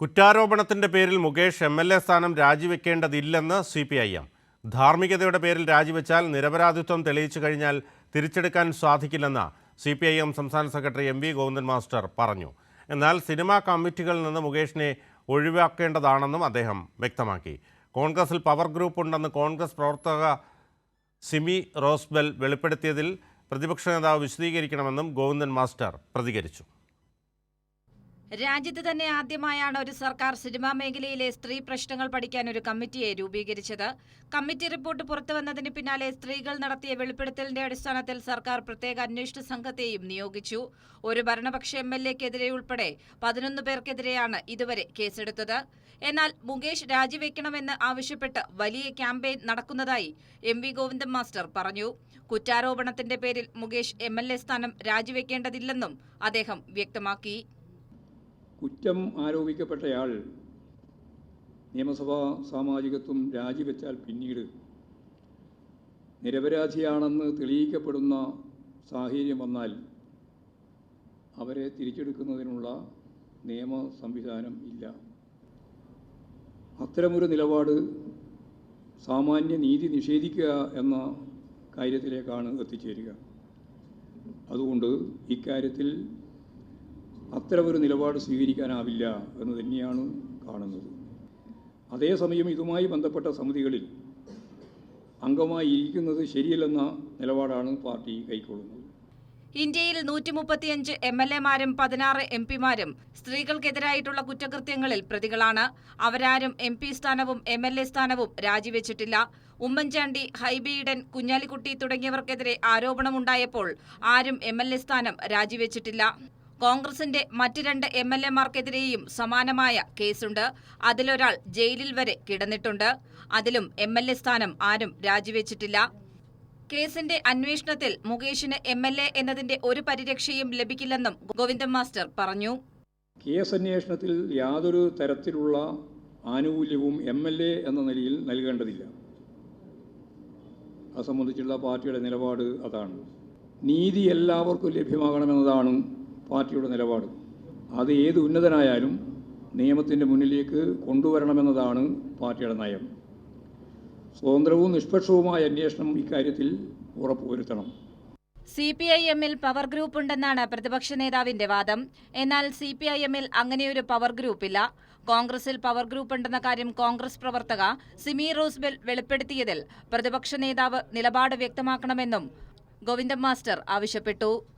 കുറ്റാരോപണത്തിന്റെ പേരിൽ Mukesh M L A സ്ഥാനം രാജിവെക്കേണ്ടതില്ലെന്ന് സി പി ഐ എം. ധാർമ്മികതയുടെ പേരിൽ രാജിവെച്ചാൽ നിരപരാധിത്വം തെളിയിച്ചു കഴിഞ്ഞാൽ തിരിച്ചെടുക്കാൻ സാധിക്കില്ലെന്ന് സി പി ഐ എം സംസ്ഥാന secretary M V Govindan master പറഞ്ഞു. എന്നാൽ സിനിമാ കമ്മിറ്റികളിൽ നിന്ന് മുകേഷിനെ ഒഴിവാക്കേണ്ടതാണെന്നും അദ്ദേഹം വ്യക്തമാക്കി. കോൺഗ്രസിൽ പവർ ഗ്രൂപ്പ് ഉണ്ടെന്ന് കോൺഗ്രസ് പ്രവർത്തക സിമി റോസ്ബെൽ വെളിപ്പെടുത്തിയതിൽ പ്രതിപക്ഷ നേതാവ് വിശദീകരിക്കണമെന്നും ഗോവിന്ദൻ മാസ്റ്റർ പ്രതികരിച്ചു. രാജ്യത്ത് തന്നെ ആദ്യമായാണ് ഒരു സർക്കാർ സിനിമാ മേഖലയിലെ സ്ത്രീ പ്രശ്നങ്ങൾ പഠിക്കാൻ ഒരു കമ്മിറ്റിയെ രൂപീകരിച്ചത്. കമ്മിറ്റി റിപ്പോർട്ട് പുറത്തുവന്നതിന് പിന്നാലെ സ്ത്രീകൾ നടത്തിയ വെളിപ്പെടുത്തലിന്റെ അടിസ്ഥാനത്തിൽ സർക്കാർ പ്രത്യേക അന്വേഷണ സംഘത്തെയും നിയോഗിച്ചു. ഒരു ഭരണപക്ഷ എം എൽ എക്കെതിരെ ഉൾപ്പെടെ പതിനൊന്ന് പേർക്കെതിരെയാണ് ഇതുവരെ കേസെടുത്തത്. എന്നാൽ മുകേഷ് രാജിവെക്കണമെന്ന് ആവശ്യപ്പെട്ട് വലിയ ക്യാമ്പയിൻ നടക്കുന്നതായി എം വി ഗോവിന്ദൻ മാസ്റ്റർ പറഞ്ഞു. കുറ്റാരോപണത്തിന്റെ പേരിൽ മുകേഷ് എം എൽ എ സ്ഥാനം രാജിവെക്കേണ്ടതില്ലെന്നും അദ്ദേഹം വ്യക്തമാക്കി. കുറ്റം ആരോപിക്കപ്പെട്ടയാൾ നിയമസഭാ സാമാജികത്വം രാജിവെച്ചാൽ പിന്നീട് നിരപരാധിയാണെന്ന് തെളിയിക്കപ്പെടുന്ന സാഹചര്യം വന്നാൽ അവരെ തിരിച്ചെടുക്കുന്നതിനുള്ള നിയമ സംവിധാനം ഇല്ല. അത്തരമൊരു നിലപാട് സാമാന്യ നീതി നിഷേധിക്കുക എന്ന കാര്യത്തിലേക്കാണ് എത്തിച്ചേരുക. അതുകൊണ്ട് ഇക്കാര്യത്തിൽ അത്തരമൊരു നിലപാട് സ്വീകരിക്കാനാവില്ല എന്ന് തന്നെയാണ് കാണുന്നത്. അതേസമയം ഇതുമായി ബന്ധപ്പെട്ട സമിതികളിൽ അംഗമായി ഇരിക്കുന്നത് ശരിയല്ലെന്ന നിലപാടാണ് പാർട്ടി കൈക്കൊള്ളുന്നത്. ഇന്ത്യയിൽ നൂറ്റി മുപ്പത്തിയഞ്ച് എം എൽ എമാരും പതിനാറ് എം പിമാരും സ്ത്രീകൾക്കെതിരായിട്ടുള്ള കുറ്റകൃത്യങ്ങളിൽ പ്രതികളാണ്. അവരാരും എം പി സ്ഥാനവും എം എൽ എ സ്ഥാനവും രാജിവെച്ചിട്ടില്ല. ഉമ്മൻചാണ്ടി ഹൈബി ഇടൻ കുഞ്ഞാലിക്കുട്ടി തുടങ്ങിയവർക്കെതിരെ ആരോപണമുണ്ടായപ്പോൾ ആരും എം എൽ എ സ്ഥാനം രാജിവെച്ചിട്ടില്ല. കോൺഗ്രസിന്റെ മറ്റ് രണ്ട് എം എൽ എമാർക്കെതിരെയും സമാനമായ കേസുണ്ട്. അതിലൊരാൾ ജയിലിൽ വരെ കിടന്നിട്ടുണ്ട്. അതിലും എം എൽ എ സ്ഥാനം ആരും രാജിവെച്ചിട്ടില്ല. കേസിന്റെ അന്വേഷണത്തിൽ മുകേഷിന് എം എൽ എ എന്നതിന്റെ ഒരു പരിരക്ഷയും ലഭിക്കില്ലെന്നും ഗോവിന്ദൻ മാസ്റ്റർ പറഞ്ഞു. കേസ് അന്വേഷണത്തിൽ യാതൊരു തരത്തിലുള്ള ആനുകൂല്യവും എം എൽ എ എന്ന നിലയിൽ നൽകേണ്ടതില്ല. അത് സംബന്ധിച്ചുള്ള പാർട്ടിയുടെ നിലപാട് അതാണ്. നീതി എല്ലാവർക്കും ലഭ്യമാകണമെന്നതാണ് പാർട്ടിയുടെ നിലപാട്. അത് ഏത് ഉന്നതനായാലും നിയമത്തിന്റെ മുന്നിലേക്ക് കൊണ്ടുവരണമെന്നതാണ് പാർട്ടിയുടെ നയം. സ്വതന്ത്രവും നിഷ്പക്ഷവുമായ അന്വേഷണം ഇക്കാര്യത്തിൽ ഉറപ്പുവരുത്തണം. സി പി ഐ എമ്മിൽ പവർ ഗ്രൂപ്പ് ഉണ്ടെന്നാണ് പ്രതിപക്ഷ നേതാവിന്റെ വാദം. എന്നാൽ സി പി ഐ എമ്മിൽ അങ്ങനെയൊരു പവർ ഗ്രൂപ്പില്ല. കോൺഗ്രസിൽ പവർ ഗ്രൂപ്പ് ഉണ്ടെന്ന കാര്യം കോൺഗ്രസ് പ്രവർത്തക സിമി റോസ്ബെൽ വെളിപ്പെടുത്തിയതിൽ പ്രതിപക്ഷ നേതാവ് നിലപാട് വ്യക്തമാക്കണമെന്നും ഗോവിന്ദൻ മാസ്റ്റർ ആവശ്യപ്പെട്ടു.